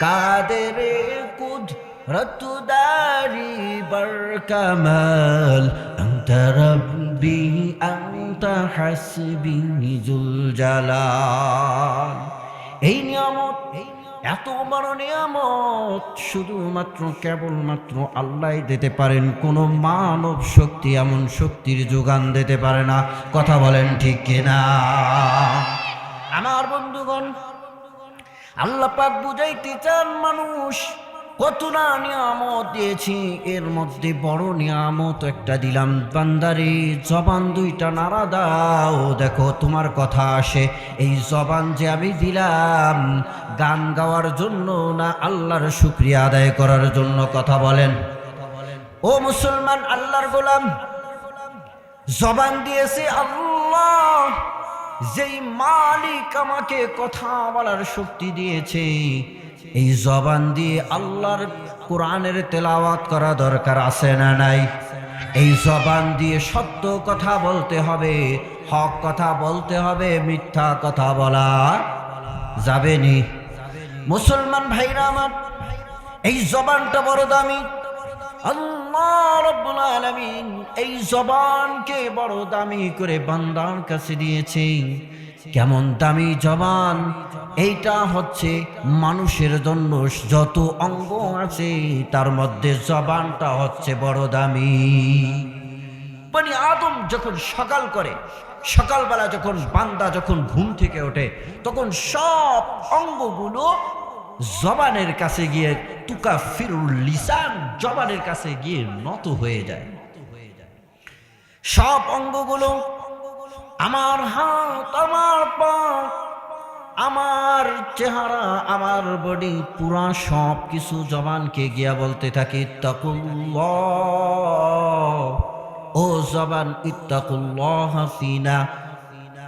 কাদের কুদ রতুদারি বর কামাল অন্ত রব্বি অন্ত হাসবি নিজুল জালাল। এই নিয়ামত, এত বড় নিয়ামত শুধুমাত্র, কেবলমাত্র আল্লাহ দিতে পারেন। কোনো মানব শক্তি, এমন শক্তির যোগান দিতে পারে না। কথা বলেন ঠিক কিনা? আমার বন্ধুগণ আল্লাহ পাক বুঝাইতে চান মানুষ, কত না নিয়ামত দিয়েছি, এর মধ্যে বড় নিয়ামত একটা দিলাম। বান্দারে, জবান দুইটা নাড়া দাও, দেখো তোমার কথা আসে। এই জবান যে আমি দিলাম, গান গাওয়ার জন্য না আল্লাহর শুক্রিয়া আদায় করার জন্য কথা বলেন? ও মুসলমান, আল্লাহর গোলাম, জবান দিয়েছে আল্লাহ। যেই মালিক আমাকে কথা বলার শক্তি দিয়েছে, এই জবান দিয়ে আল্লাহর কোরআনের তেলাওয়াত করা দরকার আছে না নাই? এই জবান দিয়ে সত্য কথা বলতে হবে, হক কথা বলতে হবে, মিথ্যা কথা বলা যাবে নি। মুসলমান ভাইরা আমার, এই জবানটা বড় দামি। এই জবানকে বড় দামি করে বান্দার কাছে দিয়েছে। কেমন দামি জবান? এইটা হচ্ছে মানুষের জন্য যত অঙ্গ আছে, তার মধ্যে জবানটা হচ্ছে বড় দামি। মানে আদম যখন সকাল করে, সকালবেলা যখন বান্দা যখন ঘুম থেকে ওঠে, তখন সব অঙ্গগুলো জবানের কাছে গিয়ে তুকা ফিরুল লিসান জবানের কাছে গিয়ে নত হয়ে যায়। সব অঙ্গগুলো আমার হাত, আমার পা, আমার চেহারা, আমার বডি, পুরা সব কিছু জবানকে গিয়া বলতে থাকি ও জবান, ইত্তাকুল্লাহ হাসিনা।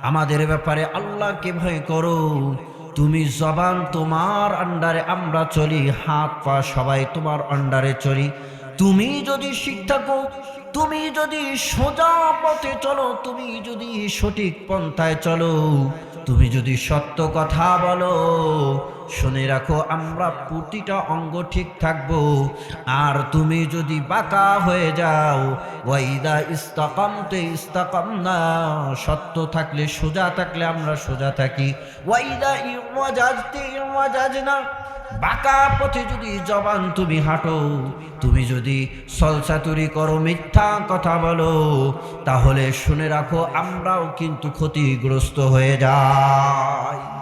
আমাদের ব্যাপারে আল্লাহকে ভয় করো। তুমি জবান তোমার আন্ডারে, আমরা চলি, হাত পা সবাই তোমার আন্ডারে চলি। তুমি যদি শিখ থাকো, তুমি যদি সোজা পথে চলো, তুমি যদি সঠিক পন্থায় চলো, তুমি যদি সত্য কথা বলো শুনে রাখো, আমরা প্রতিটা অঙ্গ ঠিক থাকব। আর তুমি যদি বাঁকা হয়ে যাও, ওয়াইদা ইস্তাকামতে ইস্তাকাম না সত্য থাকলে সোজা থাকলে আমরা সোজা থাকি। ওয়াইদা ইমাজাজতে ইমাজাজ না বাঁকা পথে যদি জবান তুমি হাঁটো, তুমি যদি সলসাতুরি করো, মিথ্যা কথা বলো, তাহলে শুনে রাখো, আমরাও কিন্তু ক্ষতিগ্রস্ত হয়ে যাই।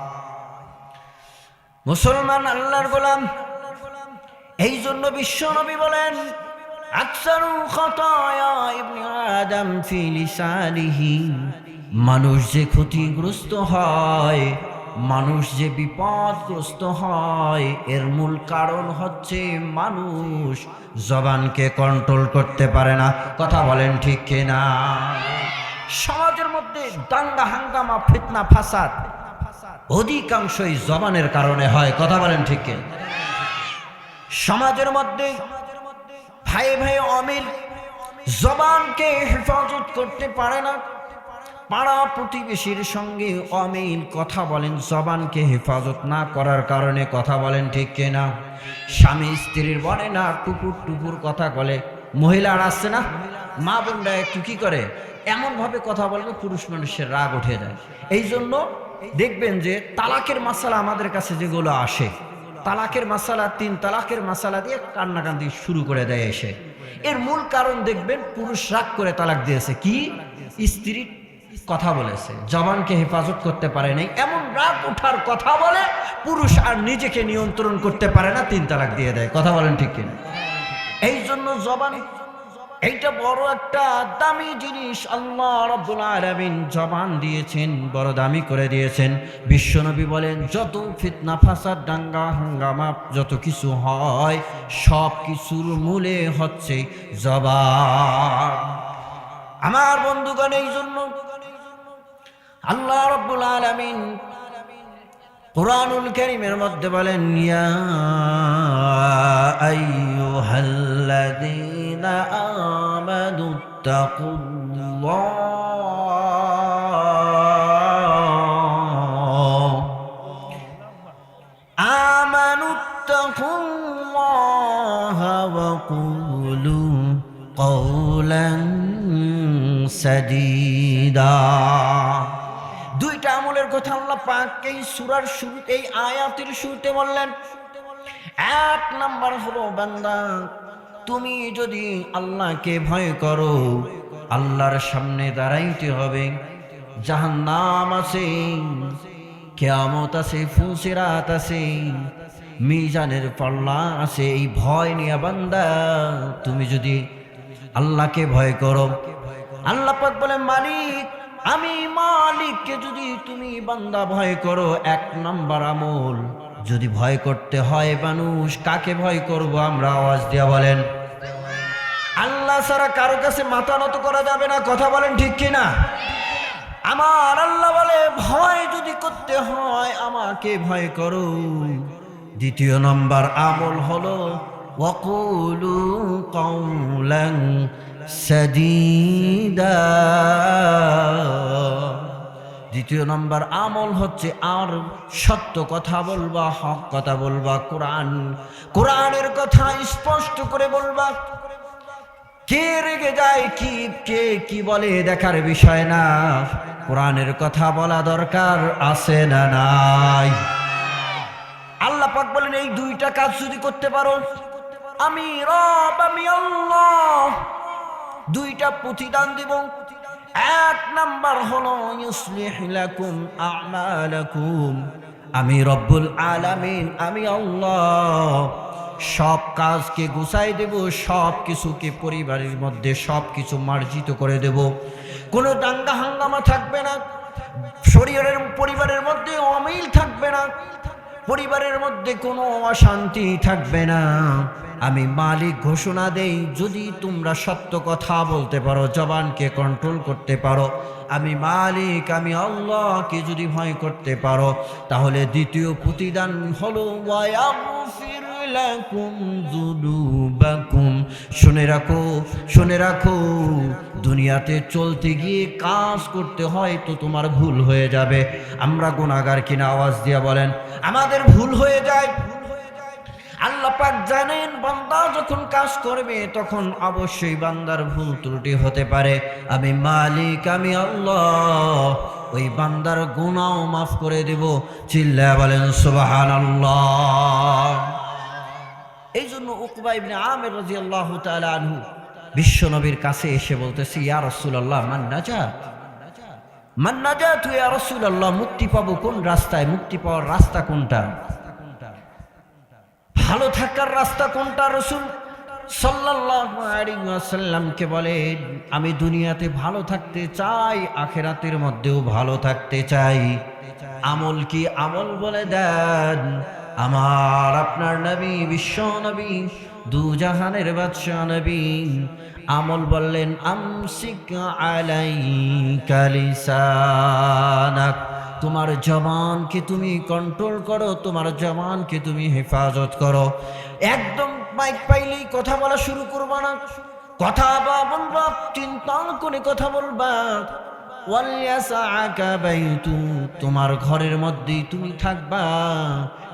মুসলমান আল্লাহর গোলাম। এই জন্য বলেন আদম ফি লিসানিহি। মানুষ যে ক্ষতিগ্রস্ত হয়, মানুষ যে বিপদগ্রস্ত হয়, এর মূল কারণ হচ্ছে মানুষ জবানকে কন্ট্রোল করতে পারে না। কথা বলেন ঠিক কিনা? সমাজের মধ্যে দাঙ্গা, হাঙ্গামা, ফিতনা, ফাসাদ অধিকাংশই জবানের কারণে হয়, কথা বলেন ঠিক সমাজের মধ্যে ভাই ভাই অমিল জবানকে হেফাজত করতে পারে না। পাড়া প্রতিবেশীর সঙ্গে অমিল কথা বলেন, জবানকে হেফাজত না করার কারণে কথা বলেন ঠিক কিনা স্বামী স্ত্রীর বলে না টুকুর টুকুর কথা বলে, মহিলার আসছে না? মা বোনরা একটু কি করে? এমনভাবে কথা বলে পুরুষ মানুষের রাগ উঠে যায়। এই জন্য দেখবেন যে তালাকের মাসালা আমাদের কাছে যেগুলো আসে, তালাকের মাসালা তিন, তালাকের মাসালা দিয়ে কান্নাকান্দি শুরু করে দেয় এসে। এর মূল কারণ দেখবেন পুরুষ রাগ করে তালাক দিয়েছে। কি? স্ত্রী কথা বলেছে। জবানকে হেফাজত করতে পারে নাই। এমন রাগ ওঠার কথা বলে পুরুষ আর নিজেকে নিয়ন্ত্রণ করতে পারে না, তিন তালাক দিয়ে দেয়। কথা বলেন ঠিক কিনা? এই জন্য জবান এইটা বড় একটা দামি জিনিস আল্লাহ রব্বুল আলামিন জবান দিয়েছেন বড় দামি করে দিয়েছেন। বিশ্বনবী বলেন, যত ফিতনা, ফাসাদ, দাঙ্গা, হাঙ্গামা, যত কিছু হয়, সব কিছুর মূলে হচ্ছে জবান। আমার বন্ধুগণ, এই জন্য আল্লাহ রব্বুল আলামিন কোরআনুল করিমের মধ্যে বলেন, ইয়া আইয়ুহাল্লাযীনা আমানু তাকুল্লাহ আমানু اتقوا الله وقولوا قولا سديدا দুইটা আমলের কথা আল্লাহ পাক এই সূরার শুরুতে এই আয়াতের শুরুতে বললেন এক নাম্বার হলো বান্দা তুমি যদি আল্লাহকে ভয় করো, আল্লাহর সামনে দাঁড়াইতে হবে। যাহার জাহান্নাম আছে, কেয়ামত আছে, ফুসিরাত আছে, মিজানের পাল্লা আছে, এই ভয় নিয়ে বান্দা, তুমি যদি আল্লাহকে ভয় করো। আল্লাহ পাক বলে মালিক, আমি মালিককে যদি তুমি বান্দা ভয় করো, এক নাম্বার আমল যদি ভয় করতে হয় মানুষ, কাকে ভয় করব আমরা? আওয়াজ দিয়া বলেন। আল্লাহ ছাড়া কারও কাছে মাথা নত করা যাবে না, কথা বলেন ঠিক কিনা? আমার আল্লাহ বলে, ভয় যদি করতে হয় আমাকে ভয় করো দ্বিতীয় নম্বর আমল হলো, ওয়াকুলু কৌলাং সাদিদা। দ্বিতীয় নম্বর আমল হচ্ছে আর সত্য কথা বলবা, হক কথা বলবা, কোরআন। কোরআনের কথা স্পষ্ট করে বলবা। কে রেগে যায়, কি, কে, কি বলে দেখার বিষয় না। কোরআনের কথা বলা দরকার আছে না নাই? আল্লাহ পাক বলেন, এই দুইটা কাজ যদি করতে পারো, আমি রব, আমি আল্লাহ, দুইটা প্রতিদান দিব। এক নাম্বার হলো, ইউসলিহ লাকুম আমালাকুম। আমি রব্বুল আলামিন, আমি আল্লাহ। সব কাজকে গুছাই দেব, সব কিছুকে পরিবারের মধ্যে সব কিছু মার্জিত করে দেব। কোনো দাঙ্গা হাঙ্গামা থাকবে না, শরীরের পরিবারের মধ্যে অমিল থাকবে না। পরিবারের মধ্যে কোনো অশান্তি থাকবে না। আমি মালিক ঘোষণা দেই, যদি তোমরা সত্য কথা বলতে পারো, জবানকে কন্ট্রোল করতে পারো, আমি মালিক, আমি আল্লাহকে যদি ভয় করতে পারো, তাহলে দ্বিতীয় প্রতিদান হলো যুনুবাকুম শুনে রাখো শুনে রাখো, দুনিয়াতে চলতে গিয়ে কাজ করতে হয় তো তোমার ভুল হয়ে যাবে। আমরা গুণাগার কিনা আওয়াজ দিয়া বলেন, আমাদের ভুল হয়ে যায়। আল্লাহ পাক জানেন, বান্দা যখন কাজ করবে তখন অবশ্যই বান্দার ভুল ত্রুটি হতে পারে। আমি মালিক, আমি আল্লাহ, ওই বান্দার গুনাও মাফ করে দেব। চিল্লা বলেন সুবাহান এই জন্য উকবা ইবনে আমের রাদিয়াল্লাহু তাআলা আনহু বিশ্ব নবীর কাছে এসে বলতেছি, ইয়া রাসূলুল্লাহ, মান নাজাত? মান নাজাত ইয়া রাসূলুল্লাহ, মুক্তি পাবো কোন রাস্তায়? মুক্তি পাওয়ার রাস্তা কোনটা? ভালো থাকার রাস্তা কোনটা, রসুল? সাল্লামকে বলে আমি দুনিয়াতে ভালো থাকতে চাই, আখেরাতের মধ্যেও ভালো থাকতে চাই। আমল কি আমল বলে দেন? আমার আপনার নবী, বিশ্ব নবী, দু জাহানের বাদশাহ নবী। আমল বললেন, আমসিক আলাই কালিসানাক তোমার জবানকে তুমি কন্ট্রোল করো, তোমার জবানকে তুমি হেফাজত করো। একদম মাইক পাইলেই কথা বলা শুরু করবা না। কথা বা বলবা চিন্তা করে কথা বলবা। তোমার ঘরের মধ্যেই তুমি থাকবা।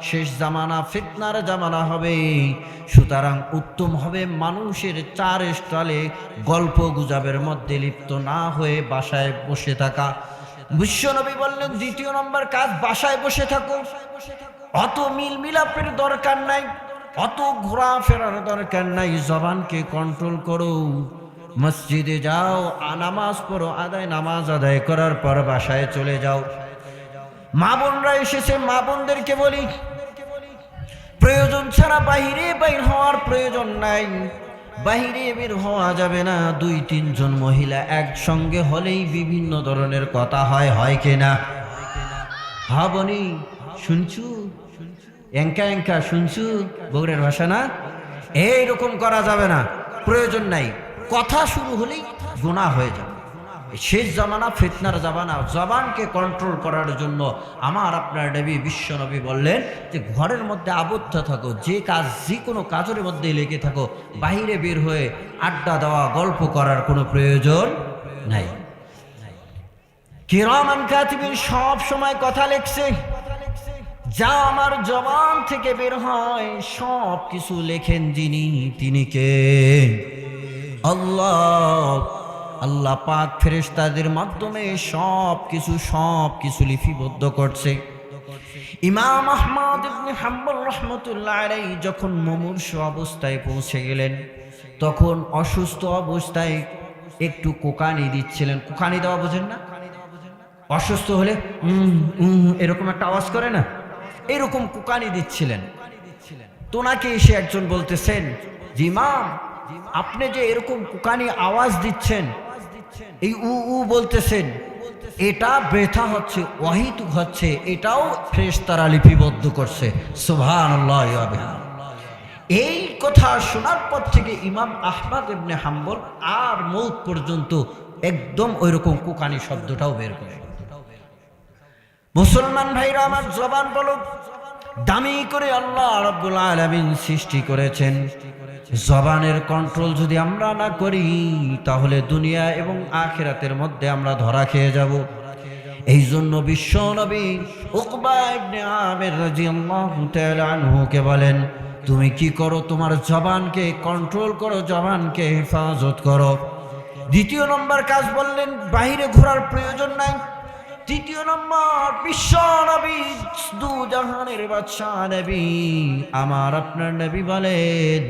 শেষ জামানা ফিতনার জামানা হবে। সুতরাং উত্তম হবে মানুষের চার স্টলে গল্প গুজবের মধ্যে লিপ্ত না হয়ে বাসায় বসে থাকা। বিশ্বনবী বললেন, দ্বিতীয় নম্বর কাজ, বাসায় বসে থাকো। অত মিল মিলাপের দরকার নাই, অত ঘোরা ফেরার দরকার নাই, জবানকে কন্ট্রোল করো। মসজিদে যাও নামাজ পড়ো, আদায় নামাজ আদায় করার পর বাসায় চলে যাও। মা বোনরা এসেছে, মা বোনদেরকে বলি, প্রয়োজন ছাড়া বাহিরে বাইর হওয়ার প্রয়োজন নাই। বাহিরে বের হওয়া যাবে না, দুই, তিনজন মহিলা একসঙ্গে হলেই বিভিন্ন ধরনের কথা হয় হয় কিনা হা বনি, শুনছু? এঙ্কা এঙ্কা, শুনছু? বগুড়ের ভাষা না? এইরকম করা যাবে না, প্রয়োজন নাই। কথা শুরু হলেই গোনা হয়ে যাবে। শেষ জামানা, ফিতনার জামানা, জবানকে কন্ট্রোল করার জন্য আমার আপনার নবী, বিশ্ব নবী বললেন যে, ঘরের মধ্যে আবদ্ধ থাকো, যে কাজ, যে কোনো কাজের মধ্যে লেগে থাকো বাইরে বের হয়ে আড্ডা দেওয়া, গল্প করার কোনো প্রয়োজন নাই। কিরামান কাতিবিন সব সময় কথা লেখছে, যা আমার জবান থেকে বের হয় সব কিছু লেখেন যিনি, তিনি কে? আল্লাহ আল্লাহ পাক ফেরেশতাদের মাধ্যমে সব কিছু সব কিছু লিপিবদ্ধ করছে। ইমাম আহমদ ইবনে হাম্বল রহমতুল্লাহ আলাইহি যখন মুমূর্ষ অবস্থায় পৌঁছে গেলেন, তখন অসুস্থ অবস্থায় একটু কোকানি দিচ্ছিলেন। কোকানি দেওয়া বোঝেন না? অসুস্থ হলে এরকম একটা আওয়াজ করে না? এরকম কোকানি দিচ্ছিলেন। তোনাকে এসে একজন বলতেছেন, জি, ইমাম আপনি যে এরকম কুকানি আওয়াজ দিচ্ছেন, এই উ উ বলতেছেন, এটা ব্যথা হচ্ছে ওয়াহিত হচ্ছে, এটাও ফ্রেশ তারা লিপিবদ্ধ করছে। এই কথা শোনার পর থেকে ইমাম আহমদ ইবনে হাম্বল আর মৌত পর্যন্ত একদম ওইরকম কুকানি শব্দটাও বের করে। মুসলমান ভাইরা, আমার জবান বলো। দামি করে আল্লাহ রব্বুল আলামিন সৃষ্টি করেছেন। জবানের কন্ট্রোল যদি আমরা না করি, তাহলে দুনিয়া এবং আখেরাতের মধ্যে আমরা ধরা খেয়ে যাব। এই জন্য বিশ্ব নবী আনহুকে বলেন, তুমি কি করো? তোমার জবানকে কন্ট্রোল করো, জবানকে হেফাজত করো। দ্বিতীয় নম্বর কাজ বললেন বাইরে ঘোরার প্রয়োজন নাই। তৃতীয় নম্বর, বিশ্ব নবী, দু জাহানের বাদশাহ নবী। আমার আপনার নবী বলেন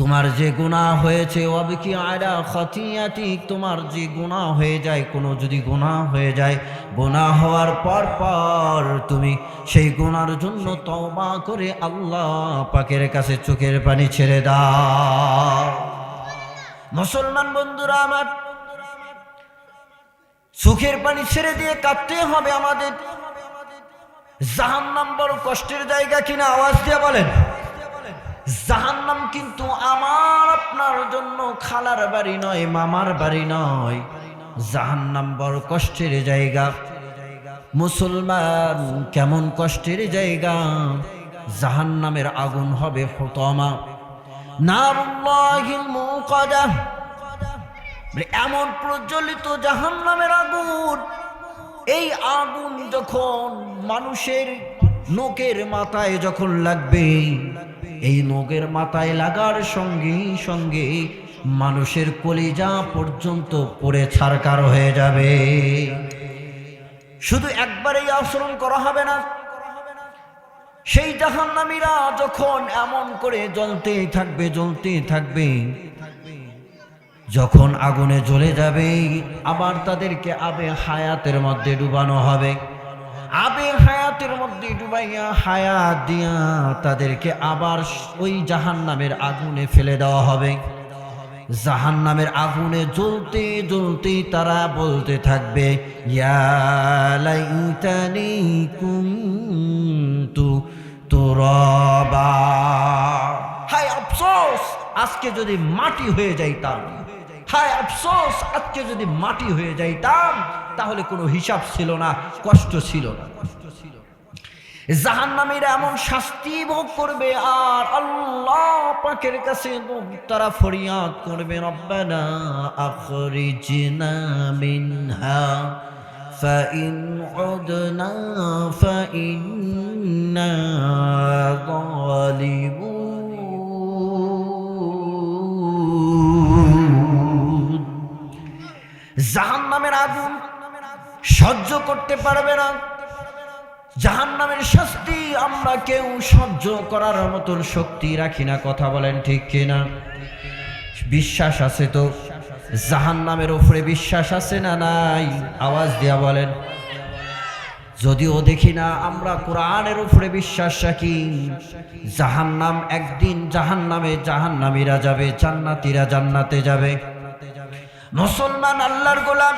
তোমার যে গুণা হয়েছে অবিকি আয়রা খতিয়াতি তোমার যে গুণা হয়ে যায়, কোনো যদি গুণা হয়ে যায় গুণা হওয়ার পর পর তুমি সেই গুণার জন্য তওবা করে আল্লাহ পাকের কাছে চোখের পানি ছেড়ে দাও। মুসলমান বন্ধুরা আমার সুখের পানি ছেড়ে দিয়ে কাঁদতে হবে আমাদের। জাহান্নাম বড় কষ্টের জায়গা কিনা, আওয়াজ দিয়ে বলেন। জাহান্নাম কিন্তু আমার, আপনার জন্য খালার বাড়ি নয়, মামার বাড়ি নয়। জাহান্নাম বড় কষ্টের জায়গা। মুসলমান কেমন কষ্টের জায়গা। জাহান্নামের আগুন হবে হতমা বলে এমন প্রজ্বলিত জাহান্নামের আগুন। এই আগুন যখন মানুষের নোকের মাথায় যখন লাগবে এই নোকের মাথায় লাগার সঙ্গে সঙ্গে মানুষের কলিজা পর্যন্ত পড়ে ছারকার হয়ে যাবে। শুধু একবারেই আচরণ করা হবে না। সেই জাহান্নামীরা যখন এমন করে জ্বলতেই থাকবে জ্বলতেই থাকবে, যখন আগুনে জ্বলে যাবে, আবার তাদেরকে আবে হায়াতের মধ্যে ডুবানো হবে। আবে হায়াতের মধ্যে ডুবাইয়া হায়াত দিয়া তাদেরকে আবার ওই জাহান নামের আগুনে ফেলে দেওয়া হবে। জাহান নামের আগুনে জ্বলতে জ্বলতে তারা বলতে থাকবে, ইয়া লাইতানি কুনতু তুরাবা। হায় আফসোস, আজকে যদি মাটি হয়ে যাইতাম হায় আফসোস আজকে যদি মাটি হয়ে যাইতাম তাহলে কোনো হিসাব ছিল না কষ্ট ছিল না জাহান্নামীরা এমন শাস্তি ভোগ করবে আর আল্লাহ পাকের কাছে তারা ফরিয়াদ করবে রব্বানা আখরিজনা মিনহা فإن عدنا فإنا ظالمون জাহান নামের আগুন সহ্য করতে পারবে না। জাহান নামের শাস্তি আমরা কেউ সহ্য করার মতন শক্তি রাখি না, কথা বলেন ঠিক কিনা? বিশ্বাস আছে তো? জাহান নামের উপরে বিশ্বাস আছে না নাই? আওয়াজ দিয়া বলেন। যদিও দেখি না আমরা কোরআনের উপরে বিশ্বাস রাখি, জাহান্নাম একদিন জাহান্নামে জাহান্নামীরা যাবে, জান্নাতীরা জান্নাতে যাবে। মুসলমান আল্লাহর গোলাম।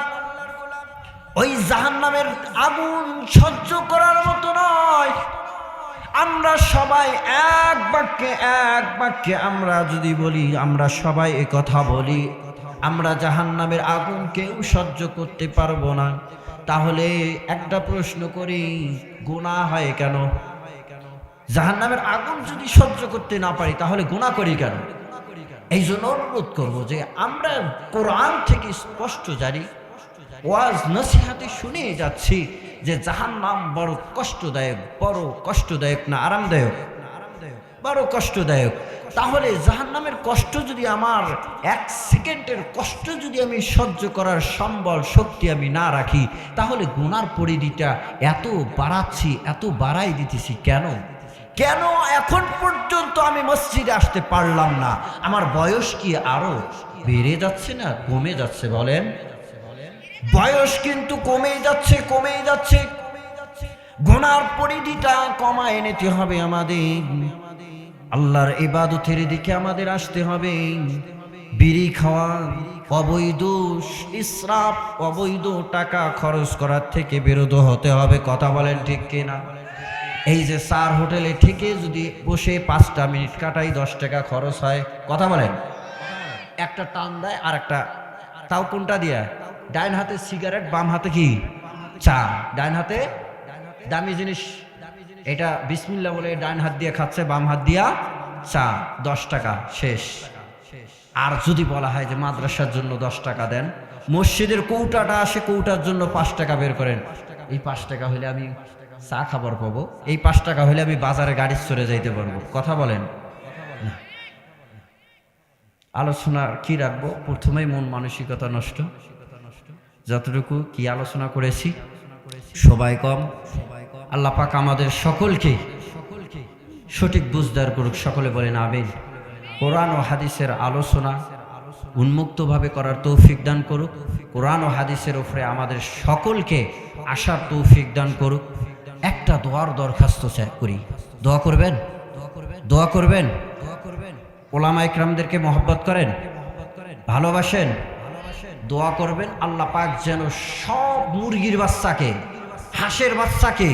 ওই জাহান্নামের আগুন সহ্য করার মতো নয়। আমরা সবাই এক বাক্যে এক বাক্যে আমরা যদি বলি, আমরা সবাই এ কথা বলি, আমরা জাহান্নামের আগুন কেউ সহ্য করতে পারব না। তাহলে একটা প্রশ্ন করি গুণা হয় কেন? জাহান্নামের আগুন যদি সহ্য করতে না পারি, তাহলে গুণা করি কেন? এই জন্য অনুরোধ করব যে আমরা কোরআন থেকে স্পষ্ট জানি, ওয়াজ নসিহাতে শুনে যাচ্ছি যে জাহান নাম বড় কষ্টদায়ক বড় কষ্টদায়ক না আরামদায়ক? বড় কষ্টদায়ক। তাহলে জাহান নামের কষ্ট যদি আমার এক সেকেন্ডের কষ্ট যদি আমি সহ্য করার সম্বল, শক্তি আমি না রাখি, তাহলে গুনার পরিধিটা এত বাড়াচ্ছি, এত বাড়াই দিতেছি কেন? কেন এখন পর্যন্ত আমি মসজিদে আসতে পারলাম না? আমার বয়স কি আরও বেড়ে যাচ্ছে না কমে যাচ্ছে বলেন? বয়স কিন্তু কমেই যাচ্ছে কমেই যাচ্ছে। গোনার পরিধিটা কমায় নিতে হবে আমাদের। আল্লাহর ইবাদতের দিকে আমাদের আসতে হবে। বিড়ি খাওয়া, অবৈধ ইসরাফ, অবৈধ টাকা খরচ করার থেকে বিরত হতে হবে। কথা বলেন ঠিক কিনা? এই যে চার হোটেলে থেকে যদি বসে পাঁচটা মিনিট কাটাই, দশ টাকা খরচ হয়, কথা বলেন। একটা টান দেয় আর একটা। তাও কোনটা দিয়া? ডাইন হাতে সিগারেট, বাম হাতে কি? চা। ডাইন হাতে দামি জিনিস। এটা বিসমিল্লা বলে ডাইন হাত দিয়ে খাচ্ছে, বাম হাত দিয়া চা। দশ টাকা, শেষ। আর যদি বলা হয় যে মাদ্রাসার জন্য দশ টাকা দেন, মসজিদের কৌটাটা আসে, কৌটার জন্য পাঁচ টাকা বের করেন। এই পাঁচ টাকা হলে আমি চা খাবার পাবো। এই পাঁচ টাকা হলে আমি বাজারে গাড়ি চড়ে যাইতে পারব। কথা বলেন? আলোচনা কি রাখব? প্রথমেই মন মানসিকতা নষ্ট। যতটুকু কি আলোচনা করেছি, সবাই কম। আল্লাহ পাক আমাদের সকলকে সঠিক বুঝদার করুক, সকলে বলেন আবেন কোরআন ও হাদিসের আলোচনা উন্মুক্তভাবে করার তৌফিক দান করুক। কোরআন ও হাদিসের উপরে আমাদের সকলকে আসার তৌফিক দান করুক। একটা দোয়ার দরখাস্ত করি। দোয়া করবেন? দোয়া করবেন? ওলামা ইকরামদেরকে মহব্বত করেন? ভালোবাসেন? দোয়া করবেন? আল্লাহ পাক যেন সব মুরগির বাচ্চাকে, হাঁসের বাচ্চাকে,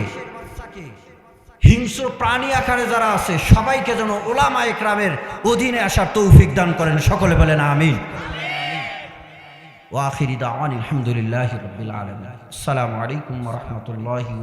হিংস্র প্রাণী আকারে যারা আছে, সবাইকে যেন ওলামা ইকরামের অধীনে আসার তৌফিক দান করেন। সকলে বলেন আমিন। ওয়াখিরি দাওয়ান আলহামদুলিল্লাহ রবিল আলম আসসালামু আলাইকুম রহমতুল্লাহি